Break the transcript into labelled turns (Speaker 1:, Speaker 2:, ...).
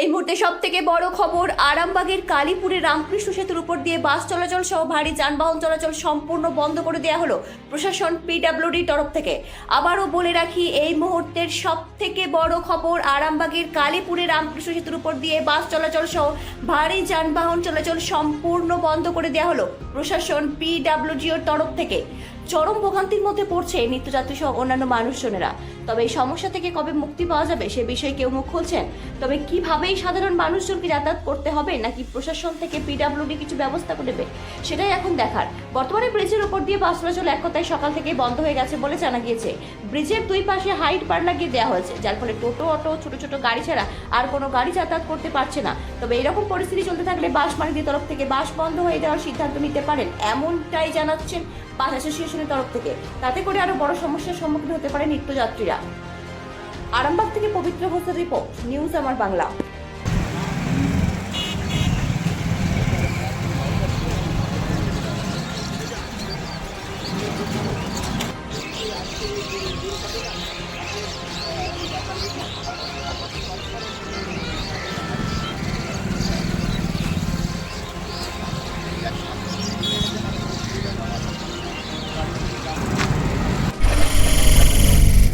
Speaker 1: এই মুহূর্তে সব থেকে বড় খবর, আরামবাগের কালীপুরে রামকৃষ্ণ সেতুর উপর দিয়ে বাস চলাচল সহ ভারী যানবাহন চলাচল সম্পূর্ণ বন্ধ করে দেওয়া হলো প্রশাসন পিডাব্লিউডি তরফ থেকে। আবারও বলে রাখি, এই মুহূর্তের সব থেকে বড় খবর, আরামবাগের কালীপুরে রামকৃষ্ণ সেতুর উপর দিয়ে বাস চলাচল সহ ভারী যানবাহন চলাচল সম্পূর্ণ বন্ধ করে দেওয়া হলো প্রশাসন পিডাব্লিউডিওর তরফ থেকে। চরম ভোগান্তির মধ্যে পড়ছে নিত্যযাত্রী সহ অন্যান্য মানুষজনেরা। তবে এই সমস্যা থেকে কবে মুক্তি পাওয়া যাবে সে বিষয়ে কেউ মুখ খুলছেন? তবে কীভাবে এই সাধারণ মানুষজনকে যাতায়াত করতে হবে নাকি প্রশাসন থেকে পিডাব্লিউডি কিছু ব্যবস্থা দেবে সেটাই এখন দেখার। বর্তমানে ব্রিজের উপর দিয়ে বাস চলাচল এক কথায় সকাল থেকে বন্ধ হয়ে গেছে বলে জানা গিয়েছে। ব্রিজের দুই পাশে হাইট বার লাগিয়ে দেওয়া হয়েছে, যার ফলে টোটো, অটো, ছোট ছোট গাড়ি ছাড়া আর কোনো গাড়ি যাতায়াত করতে পারছে না। তবে এরকম পরিস্থিতি চলতে থাকলে বাস মালিকদের তরফ থেকে বাস বন্ধ হয়ে যাওয়ার সিদ্ধান্ত নিতে পারেন, এমনটাই জানাচ্ছেন বাস অ্যাসোসিয়েশনের তরফ থেকে। তাতে করে আরও বড় সমস্যার সম্মুখীন হতে পারে নিত্যযাত্রীরা। আরামবাগ থেকে পবিত্র ঘোষের রিপোর্ট, নিউজ আমার বাংলা।